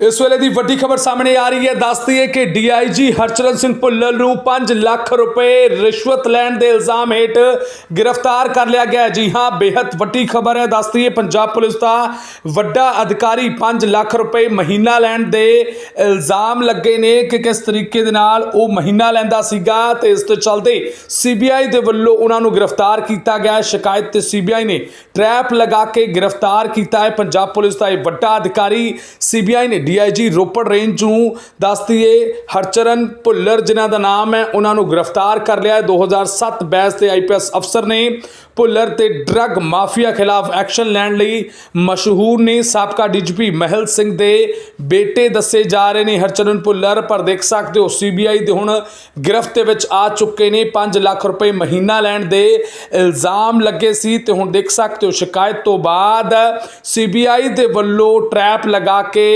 ਇਸ ਵੇਲੇ ਦੀ ਵੱਡੀ ਖਬਰ ਸਾਹਮਣੇ ਆ ਰਹੀ ਹੈ। ਦੱਸਦੀ ਹੈ ਕਿ ਡੀਆਈਜੀ ਹਰਚਰਨ ਸਿੰਘ ਭੁੱਲਰ ਨੂੰ 5 ਲੱਖ ਰੁਪਏ ਰਿਸ਼ਵਤ ਲੈਣ ਦੇ ਇਲਜ਼ਾਮ ਹੇਠ ਗ੍ਰਿਫਤਾਰ ਕਰ ਲਿਆ ਗਿਆ ਜੀ ਹਾਂ ਬੇहद ਵੱਡੀ ਖਬਰ ਹੈ। ਦੱਸਦੀ ਹੈ ਪੰਜਾਬ ਪੁਲਿਸ ਦਾ ਵੱਡਾ ਅਧਿਕਾਰੀ 5 ਲੱਖ ਰੁਪਏ ਮਹੀਨਾ ਲੈਣ ਦੇ ਇਲਜ਼ਾਮ ਲੱਗੇ ਨੇ ਕਿ ਕਿਸ ਤਰੀਕੇ ਦੇ ਨਾਲ ਉਹ ਮਹੀਨਾ ਲੈਂਦਾ ਸੀਗਾ ਤੇ ਇਸ ਤੋਂ ਚੱਲਦੇ ਸੀਬੀਆਈ ਦੇ ਵੱਲੋਂ ਉਹਨਾਂ ਨੂੰ ਗ੍ਰਿਫਤਾਰ ਕੀਤਾ ਗਿਆ ਸ਼ਿਕਾਇਤ ਤੇ ਸੀਬੀਆਈ ਨੇ ਟਰੈਪ ਲਗਾ ਕੇ ਗ੍ਰਿਫਤਾਰ ਕੀਤਾ ਹੈ। ਪੰਜਾਬ ਪੁਲਿਸ ਦਾ ਇਹ ਵੱਡਾ ਅਧਿਕਾਰੀ ਸੀਬੀਆਈ ਨੇ ਡੀਆਈਜੀ ਰੋਪੜ ਰੇਂਜ ਨੂੰ ਦੱਸਦੀ ਏ ਹਰਚਰਨ ਭੁੱਲਰ ਜਿਨ੍ਹਾਂ ਦਾ ਨਾਮ ਹੈ, ਉਹਨਾਂ ਨੂੰ ਗ੍ਰਿਫਤਾਰ ਕਰ ਲਿਆ ਹੈ। 2007 ਬੈਚ ਦੇ ਆਈਪੀਐਸ ਅਫਸਰ ਨੇ ਭੁੱਲਰ ਤੇ ਡਰੱਗ ਮਾਫੀਆ ਖਿਲਾਫ ਐਕਸ਼ਨ ਲੈਣ ਲਈ ਮਸ਼ਹੂਰ ਨੇ ਸਾਬਕਾ ਡੀਜੀਪੀ ਮਹਿਲ ਸਿੰਘ ਦੇ ਬੇਟੇ ਦੱਸੇ ਜਾ ਰਹੇ ਨੇ ਹਰਚਰਨ ਭੁੱਲਰ ਪਰ ਦੇਖ ਸਕਦੇ ਹੋ ਸੀਬੀਆਈ ਦੇ ਹੁਣ ਗ੍ਰਿਫਤ ਦੇ ਵਿੱਚ ਆ ਚੁੱਕੇ ਨੇ। 5 ਲੱਖ ਰੁਪਏ ਮਹੀਨਾ ਲੈਣ ਦੇ ਇਲਜ਼ਾਮ ਲੱਗੇ ਸੀ ਤੇ ਹੁਣ ਦੇਖ ਸਕਦੇ ਹੋ ਸ਼ਿਕਾਇਤ ਤੋਂ ਬਾਅਦ ਸੀਬੀਆਈ ਦੇ ਵੱਲੋਂ ਟਰੈਪ ਲਗਾ ਕੇ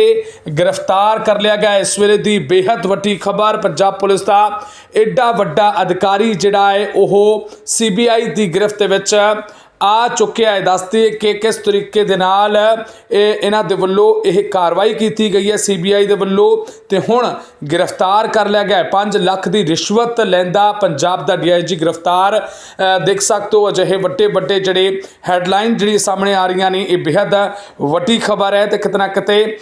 ਗ੍ਰਿਫਤਾਰ ਕਰ ਲਿਆ ਗਿਆ। ਇਸ ਵੇਲੇ ਦੀ ਬੇहद ਵੱਡੀ ਖਬਰ, ਪੰਜਾਬ ਪੁਲਿਸ ਦਾ ਐਡਾ ਵੱਡਾ ਅਧਿਕਾਰੀ ਜਿਹੜਾ ਹੈ, ਉਹ ਸੀਬੀਆਈ ਦੀ ਗ੍ਰਿਫਤ ਦੇ ਵਿੱਚ છે. ਆ ਚੁੱਕਿਆ ਹੈ। ਦੱਸਦੇ ਕਿ ਕਿਸ ਤਰੀਕੇ ਦੇ ਨਾਲ ਇਹ ਇਹਨਾਂ ਦੇ ਵੱਲੋਂ ਇਹ ਕਾਰਵਾਈ ਕੀਤੀ ਗਈ ਹੈ ਸੀਬੀਆਈ ਦੇ ਵੱਲੋਂ ਤੇ ਹੁਣ ਗ੍ਰਿਫਤਾਰ ਕਰ ਲਿਆ ਗਿਆ 5 ਲੱਖ ਦੀ ਰਿਸ਼ਵਤ ਲੈਂਦਾ ਪੰਜਾਬ ਦਾ ਡੀਆਈਜੀ ਗ੍ਰਿਫਤਾਰ। ਦੇਖ ਸਕਦੇ ਹੋ ਅਜਿਹੇ ਵੱਡੇ ਵੱਡੇ ਜਿਹੜੇ ਹੈਡਲਾਈਨ ਜਿਹੜੀ ਸਾਹਮਣੇ ਆ ਰਹੀਆਂ ਨੇ, ਇਹ ਬੇहद ਵੱਡੀ ਖਬਰ ਹੈ ਤੇ ਕਿਤੇ ਨਾ ਕਿਤੇ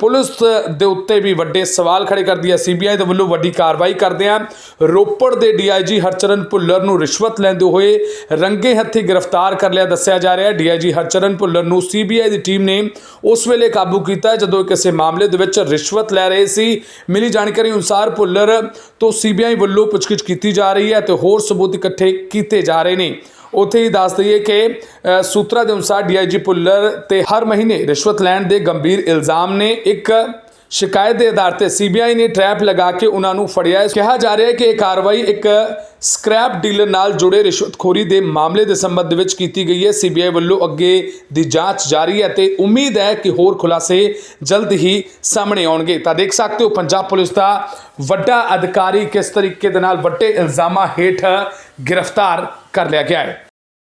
ਪੁਲਿਸ ਦੇ ਉੱਤੇ ਵੀ ਵੱਡੇ ਸਵਾਲ ਖੜੇ ਕਰਦੀ ਹੈ। ਸੀਬੀਆਈ ਦੇ ਵੱਲੋਂ ਵੱਡੀ ਕਾਰਵਾਈ ਕਰਦੇ ਆ। ਰੋਪੜ ਦੇ ਡੀਆਈਜੀ ਹਰਚਰਨ ਭੁੱਲਰ ਨੂੰ ਰਿਸ਼ਵਤ ਲੈਂਦੇ ਹੋਏ ਰੰਗੇ ਹੱਥੀ ਗ੍ਰਿਫਤਾਰ ਕਰ ਲਿਆ, ਦੱਸਿਆ ਜਾ ਰਿਹਾ ਹੈ। ਡੀਆਈਜੀ ਹਰਚਰਨ ਭੁੱਲਰ ਨੂੰ ਸੀਬੀਆਈ ਦੀ ਟੀਮ ਨੇ ਉਸ ਵੇਲੇ ਕਾਬੂ ਕੀਤਾ ਜਦੋਂ ਕਿਸੇ ਮਾਮਲੇ ਦੇ ਵਿੱਚ ਰਿਸ਼ਵਤ ਲੈ ਰਹੇ ਸੀ। ਮਿਲੀ ਜਾਣਕਾਰੀ ਅਨੁਸਾਰ ਭੁੱਲਰ ਤੋਂ ਸੀਬੀਆਈ ਵੱਲੋਂ ਪੁੱਛਗਿੱਛ ਕੀਤੀ ਜਾ ਰਹੀ ਹੈ ਤੇ ਹੋਰ ਸਬੂਤ ਇਕੱਠੇ ਕੀਤੇ ਜਾ ਰਹੇ ਨੇ। ਉੱਥੇ ਹੀ ਦੱਸ ਦਈਏ ਕਿ ਸੂਤਰਾਂ ਦੇ ਅਨੁਸਾਰ ਡੀਆਈਜੀ ਭੁੱਲਰ ਤੇ ਹਰ ਮਹੀਨੇ ਰਿਸ਼ਵਤ ਲੈਣ ਦੇ ਗੰਭੀਰ ਇਲਜ਼ਾਮ ਨੇ। ਇੱਕ ਸ਼ਿਕਾਇਤ ਦੇ ਆਧਾਰ ਤੇ ਸੀਬੀਆਈ ਨੇ ਟਰੈਪ ਲਗਾ ਕੇ ਉਹਨਾਂ ਨੂੰ ਫੜਿਆ ਹੈ। ਕਿਹਾ ਜਾ ਰਿਹਾ ਹੈ ਕਿ ਇਹ ਕਾਰਵਾਈ ਇੱਕ ਸਕ੍ਰੈਪ ਡੀਲਰ ਨਾਲ ਜੁੜੇ ਰਿਸ਼ਵਤਖੋਰੀ ਦੇ ਮਾਮਲੇ ਦੇ ਸੰਬੰਧ ਵਿੱਚ ਕੀਤੀ ਗਈ ਹੈ। ਸੀਬੀਆਈ ਵੱਲੋਂ ਅੱਗੇ ਦੀ ਜਾਂਚ ਜਾਰੀ ਹੈ ਤੇ ਉਮੀਦ ਹੈ ਕਿ ਹੋਰ ਖੁਲਾਸੇ ਜਲਦ ਹੀ ਸਾਹਮਣੇ ਆਉਣਗੇ। ਤਾਂ ਦੇਖ ਸਕਦੇ ਹੋ, ਪੰਜਾਬ ਪੁਲਿਸ ਦਾ ਵੱਡਾ ਅਧਿਕਾਰੀ ਕਿਸ ਤਰੀਕੇ ਦੇ ਨਾਲ ਵੱਡੇ ਇਲਜ਼ਾਮਾਂ ਹੇਠ ਗ੍ਰਿਫਤਾਰ ਕਰ ਲਿਆ ਗਿਆ ਹੈ।